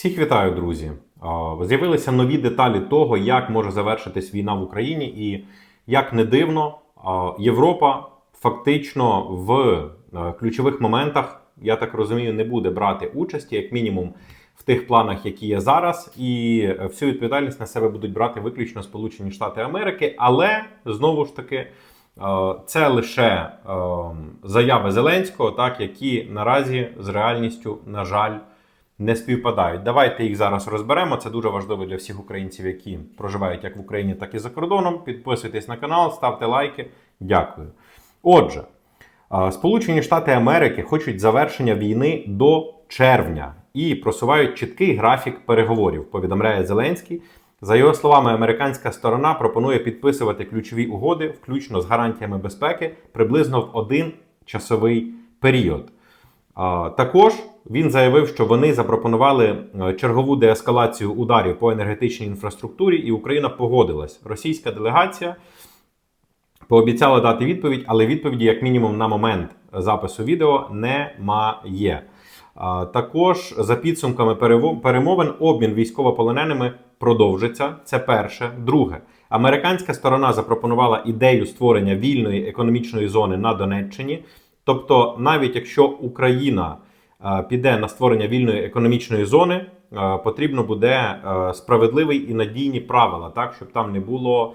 Всіх вітаю, друзі! З'явилися нові деталі того, як може завершитись війна в Україні, і як не дивно, Європа фактично в е, ключових моментах, я так розумію, не буде брати участі, як мінімум, в тих планах, які є зараз, і е, всю відповідальність на себе будуть брати виключно Сполучені Штати Америки. Але знову ж таки. е, Це лише е, заяви Зеленського, так які наразі з реальністю, на жаль, не співпадають. Давайте їх зараз розберемо. Це дуже важливо для всіх українців, які проживають як в Україні, так і за кордоном. Підписуйтесь на канал, ставте лайки. Дякую. Отже, Сполучені Штати Америки хочуть завершення війни до червня і просувають чіткий графік переговорів. Повідомляє Зеленський. За його словами, американська сторона пропонує підписувати ключові угоди, включно з гарантіями безпеки, приблизно в один часовий період. Також він заявив, що вони запропонували е, чергову деескалацію ударів по енергетичній інфраструктурі, і Україна погодилась. Російська делегація пообіцяла дати відповідь, але відповіді, як мінімум, на момент запису відео немає. Також за підсумками перемовин обмін військовополоненими продовжиться. Це перше. Друге, американська сторона запропонувала ідею створення вільної економічної зони на Донеччині. Тобто, навіть якщо Україна піде на створення вільної економічної зони, потрібно буде справедливий і надійні правила, так щоб там не було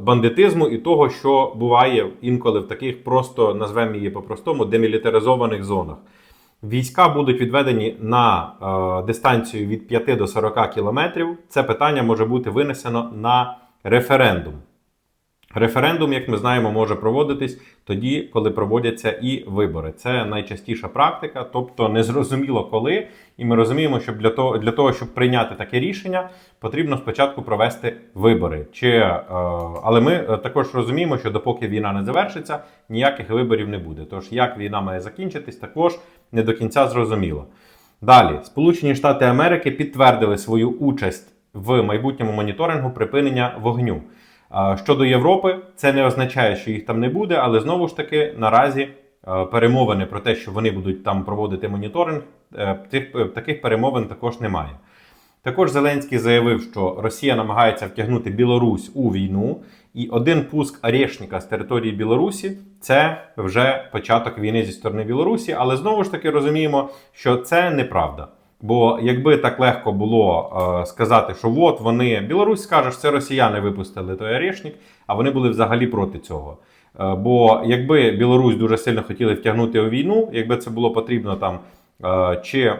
бандитизму і того, що буває інколи в таких просто назвемо її по-простому демілітаризованих зонах. Війська будуть відведені на е, дистанцію від 5 до 40 кілометрів. Це питання може бути винесено на референдум. Референдум, як ми знаємо, може проводитись тоді, коли проводяться і вибори. Це найчастіша практика, тобто незрозуміло коли. І ми розуміємо, що для того, для того, щоб прийняти таке рішення, потрібно спочатку провести вибори. Чи, е, але ми е, також розуміємо, що допоки війна не завершиться, ніяких виборів не буде. Тож як війна має закінчитись, також не до кінця зрозуміло. Далі, Сполучені Штати Америки підтвердили свою участь в майбутньому моніторингу припинення вогню. Щодо Європи, це не означає, що їх там не буде, але знову ж таки наразі е, перемовини про те, що вони будуть там проводити моніторинг, е, тих, е, таких перемовин також немає. Також Зеленський заявив, що Росія намагається втягнути Білорусь у війну, і один пуск Орешника з території Білорусі це вже початок війни зі сторони Білорусі. Але знову ж таки розуміємо, що це неправда. Бо якби так легко було е, сказати, що от вони Білорусь скаже, що це росіяни випустили той Орешник, а вони були взагалі проти цього. Е, бо якби Білорусь дуже сильно хотіли втягнути у війну, якби це було потрібно там е, чи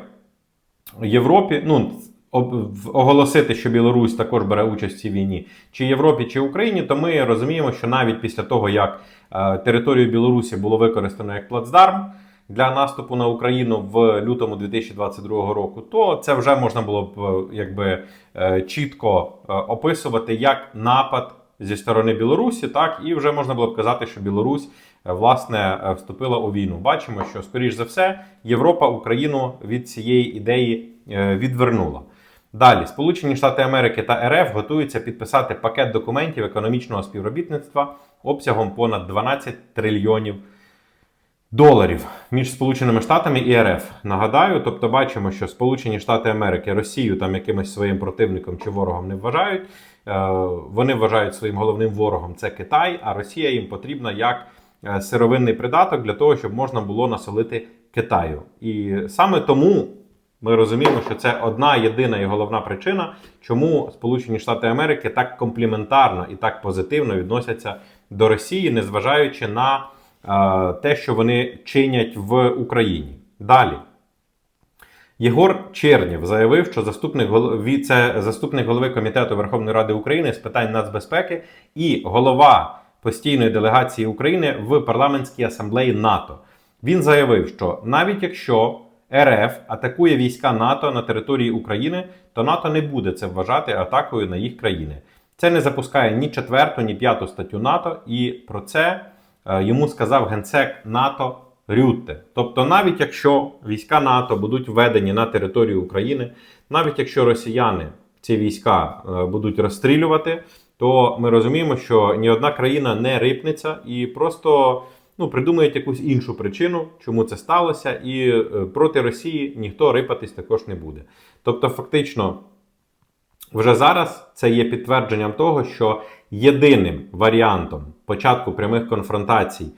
Європі, ну оголосити, що Білорусь також бере участь в цій війні, чи Європі, чи Україні, то ми розуміємо, що навіть після того, як е, територію Білорусі було використано як плацдарм для наступу на Україну в лютому 2022 року, то це вже можна було б е, якби е, чітко е, описувати як напад зі сторони Білорусі, так і вже можна було б казати, що Білорусь власне вступила у війну. Бачимо, що скоріш за все Європа Україну від цієї ідеї відвернула. Далі, Сполучені Штати Америки та РФ готуються підписати пакет документів економічного співробітництва обсягом понад 12 трильйонів між Сполученими Штатами і РФ. Нагадаю, тобто бачимо, що Сполучені Штати Америки Росію там якимось своїм противником чи ворогом не вважають. Е, Вони вважають своїм головним ворогом це Китай, а Росія їм потрібна як е, сировинний придаток для того, щоб можна було насолити Китаю. І саме тому ми розуміємо, що це одна єдина і головна причина, чому Сполучені Штати Америки так компліментарно і так позитивно відносяться до Росії, незважаючи на те, що вони чинять в Україні. Далі. Єгор Чернєв заявив, що заступник голови це заступник голови комітету Верховної Ради України з питань нацбезпеки і голова постійної делегації України в парламентській асамблеї НАТО. Він заявив, що навіть якщо РФ атакує війська НАТО на території України, то НАТО не буде це вважати атакою на їх країни. Це не запускає ні четверту, ні п'яту статтю НАТО, і про це е, йому сказав генсек НАТО Рютте. Тобто, навіть якщо війська НАТО будуть введені на територію України, навіть якщо росіяни ці війська е, будуть розстрілювати, то ми розуміємо, що ні одна країна не рипнеться і просто ну, придумають якусь іншу причину, чому це сталося, і е, проти Росії ніхто рипатись також не буде. Тобто, фактично, вже зараз це є підтвердженням того, що єдиним варіантом початку прямих конфронтацій е,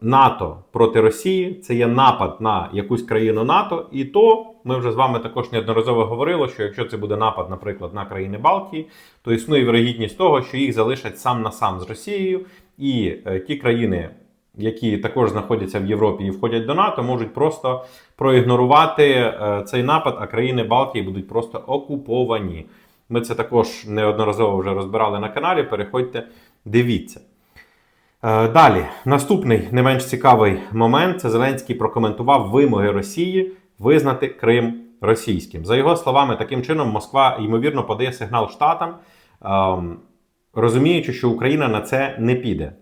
НАТО проти Росії це є напад на якусь країну НАТО, і то ми вже з вами також неодноразово говорили, що якщо це буде напад, наприклад, на країни Балтії, то існує вірогідність того, що їх залишать сам на сам з Росією, і е, ті країни, які також знаходяться в Європі і входять до НАТО, можуть просто проігнорувати е, цей напад, а країни Балтії будуть просто окуповані. Ми це також неодноразово вже розбирали на каналі. Переходьте, дивіться. Е, Далі, наступний не менш цікавий момент це Зеленський прокоментував вимоги Росії визнати Крим російським. За його словами, таким чином Москва ймовірно подає сигнал штатам, ем, розуміючи, що Україна на це не піде.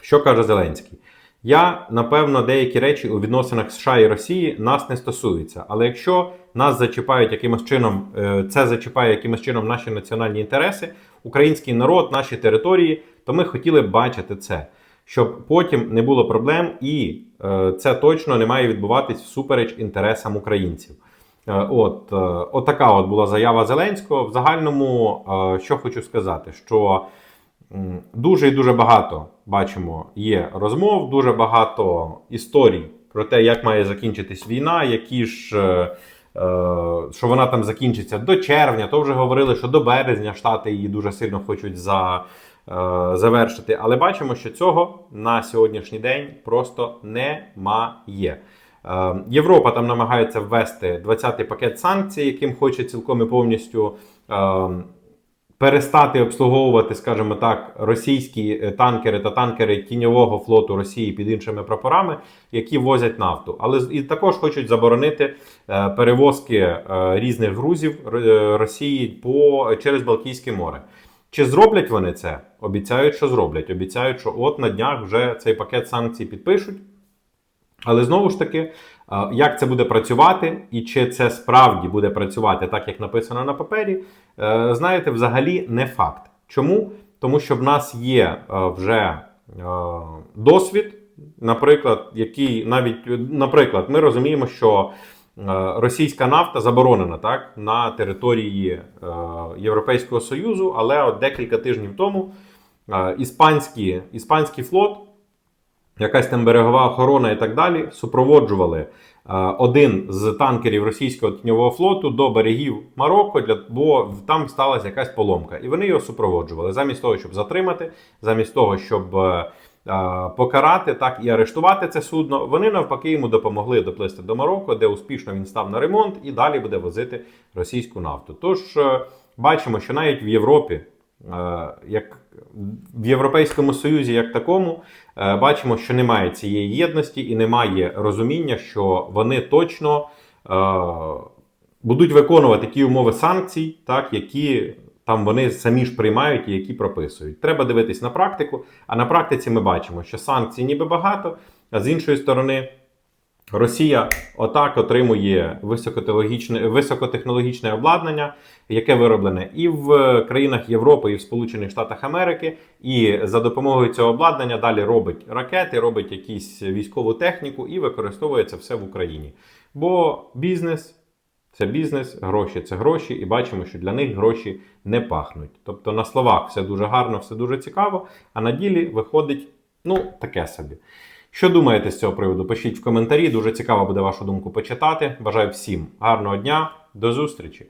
Що каже Зеленський? Я, напевно, деякі речі у відносинах США і Росії нас не стосуються. Але якщо нас зачіпають якимось чином, е, це зачіпає якимось чином наші національні інтереси, український народ, наші території, то ми хотіли б бачити це, щоб потім не було проблем, і е, це точно не має відбуватись всупереч інтересам українців. Е, От, е, от була заява Зеленського. В загальному, що хочу сказати, що дуже і дуже багато бачимо є розмов, дуже багато історій про те, як має закінчитись війна, які ж. е, е, Що вона там закінчиться до червня, то вже говорили, що до березня Штати її дуже сильно хочуть за, е, завершити. Але бачимо, що цього на сьогоднішній день просто немає. Європа там намагається ввести 20-й пакет санкцій, яким хоче цілком і повністю перестати обслуговувати, скажімо так, російські е, танкери та танкери тіньового флоту Росії під іншими прапорами, які возять нафту. Але і також хочуть заборонити е, перевозки е, різних грузів Росії по через Балтійське море. Чи зроблять вони це? Обіцяють, що зроблять. Обіцяють, що от на днях вже цей пакет санкцій підпишуть. Але знову ж таки, як це буде працювати, і чи це справді буде працювати так, як написано на папері, е, знаєте, взагалі не факт. Чому? Тому що в нас є е, вже е, досвід, наприклад, який навіть, наприклад, ми розуміємо, що російська нафта заборонена так, на території Європейського Союзу, але от декілька тижнів тому іспанський, іспанський флот якась там берегова охорона і так далі супроводжували один з танкерів російського тіньового флоту до берегів Марокко, для, бо там сталася якась поломка. І вони його супроводжували замість того, щоб затримати, замість того, щоб е, е, покарати так і арештувати це судно. Вони навпаки йому допомогли доплисти до Марокко, де успішно він став на ремонт і далі буде возити російську нафту. Тож е, бачимо, що навіть в Європі. Е, Як в Європейському Союзі, як такому, е, бачимо, що немає цієї єдності і немає розуміння, що вони точно е, будуть виконувати ті умови санкцій, так, які там вони самі ж приймають і які прописують. Треба дивитись на практику. А на практиці ми бачимо, що санкцій ніби багато, а з іншої сторони. Росія отак отримує високотехнологічне, високотехнологічне обладнання, яке вироблене і в країнах Європи, і в Сполучених Штатах Америки. І за допомогою цього обладнання далі робить ракети, робить якісь військову техніку і використовує це все в Україні. Бо бізнес це бізнес, гроші це гроші, і бачимо, що для них гроші не пахнуть. Тобто на словах все дуже гарно, все дуже цікаво, а на ділі виходить ну таке собі. Що думаєте з цього приводу? Пишіть в коментарі. Дуже цікаво буде вашу думку почитати. Бажаю всім гарного дня, до зустрічі!